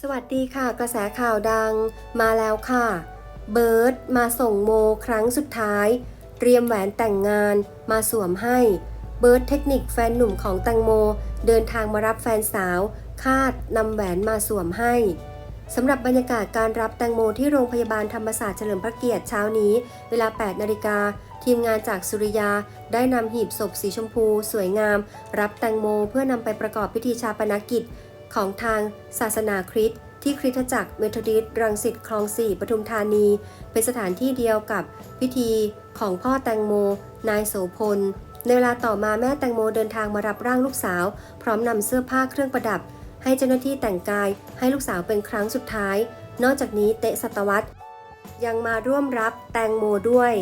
สวัสดีค่ะ กระแสข่าวดังมาแล้วค่ะ เบิร์ดมาส่งโมครั้งสุดท้าย เตรียมแหวนแต่งงานมาสวมให้ เบิร์ดเทคนิคแฟนหนุ่มของแตงโม เดินทางมารับแฟนสาว คาดนำแหวนมาสวมให้สำหรับบรรยากาศการรับแตงโมที่โรงพยาบาลธรรมศาสตร์เฉลิมพระเกียรติเช้านี้ เวลา 8 นาฬิกา ทีมงานจากสุริยา ได้นำหีบศพสีชมพู สวยงาม รับแตงโมเพื่อนำไปประกอบพิธีชาปนกิจ ของทางศาสนาคริสต์ที่คริสตจักรเมทอดิสต์รังสิตคลองสี่ปทุมธานี เป็นสถานที่เดียวกับพิธีของพ่อแตงโม นายโสพล ในเวลาต่อมาแม่แตงโมเดินทางมารับร่างลูกสาว พร้อมนำเสื้อผ้าเครื่องประดับ ให้เจ้าหน้าที่แต่งกายให้ลูกสาวเป็นครั้งสุดท้าย นอกจากนี้เตะสัตวัตยังมาร่วมรับแตงโมด้วย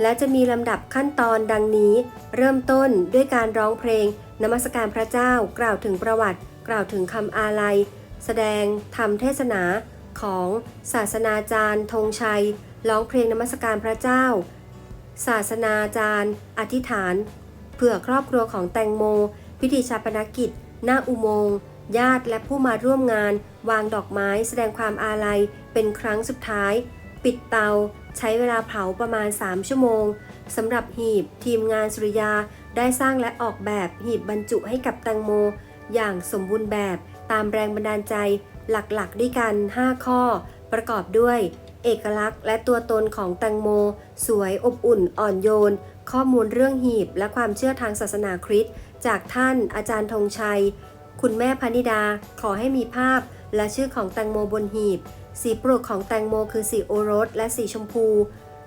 และจะมีลำดับขั้นตอนดังนี้ เริ่มต้นด้วยการร้องเพลงนมัสการพระเจ้ากล่าวถึงประวัติ กล่าวถึงคำอาลัย แสดงธรรมเทศนาของศาสนาจารย์ธงชัย ร้องเพลงนมัสการพระเจ้า ศาสนาจารย์ อธิษฐาน เพื่อครอบครัวของแตงโม พิธีชาปนกิจ หน้าอุโมงค์ญาติและผู้มาร่วมงาน วางดอกไม้แสดงความอาลัยเป็นครั้งสุดท้าย ปิดเตา ใช้เวลาเผาประมาณ 3 ชั่วโมงสำหรับหีบทีมงานสุริยาได้สร้างและออกแบบหีบบรรจุให้กับแตงโม อย่างสมบูรณ์แบบตามแรงบันดาลใจหลักๆ ด้วยกัน 5 ข้อ ประกอบด้วย เอกลักษณ์ และตัวตนของแตงโม สวยอบอุ่นอ่อนโยน ข้อมูลเรื่องหีบ และความเชื่อทางศาสนาคริสต์จากท่านอาจารย์ธงชัย คุณแม่พนิดา ขอให้มีภาพ และชื่อของแตงโมบนหีบ สีโปรดของแตงโมคือสีโอรส และสีชมพู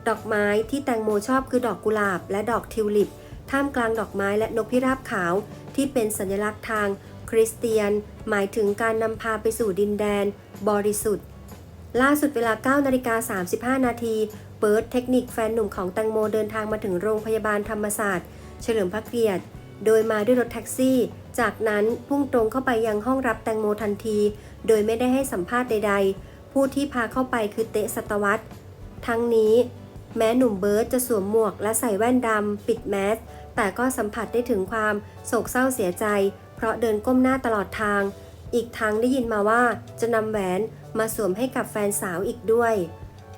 ดอกไม้ที่แตงโมชอบคือดอกกุหลาบ และดอกทิวลิป ท่ามกลางดอกไม้และนกพิราบขาวที่เป็นสัญลักษณ์ทาง ริสเตียน หมายถึงการนำพาไปสู่ดินแดน บริสุทธิ์ ล่าสุดเวลา9นาฬิกา35 นาที เปิดเทคนิคแฟนหนุ่มของแตงโมเดินทางมาถึงโรงพยาบาลธรรมศาสตร์ เฉลิมพระเกียรติ โดยมาด้วยรถแท็กซี่ จากนั้นพุ่งตรงเข้าไปยังห้องรับแตงโมทันที โดยไม่ได้ให้สัมภาษณ์ใด ๆ ผู้ที่พาเข้าไปคือเตะสัตวัตทั้งนี้แม้หนุ่มเบิร์ตจะสวมหมวกและใส่แว่นดำ ปิดแมส แต่ก็สัมผัสได้ถึงความโศกเศร้าเสียใจ ราะเดินก้มหน้าตลอดทาง อีกทั้งได้ยินมาว่าจะนำแหวนมาสวมให้กับแฟนสาวอีกด้วย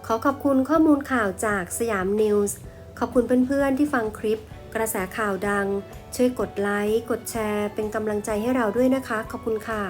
ขอขอบคุณข้อมูลข่าวจากสยามนิวส์ ขอบคุณเพื่อนๆที่ฟังคลิป กระแสข่าวดัง ช่วยกดไลค์ กดแชร์ เป็นกำลังใจให้เราด้วยนะคะ ขอบคุณค่ะ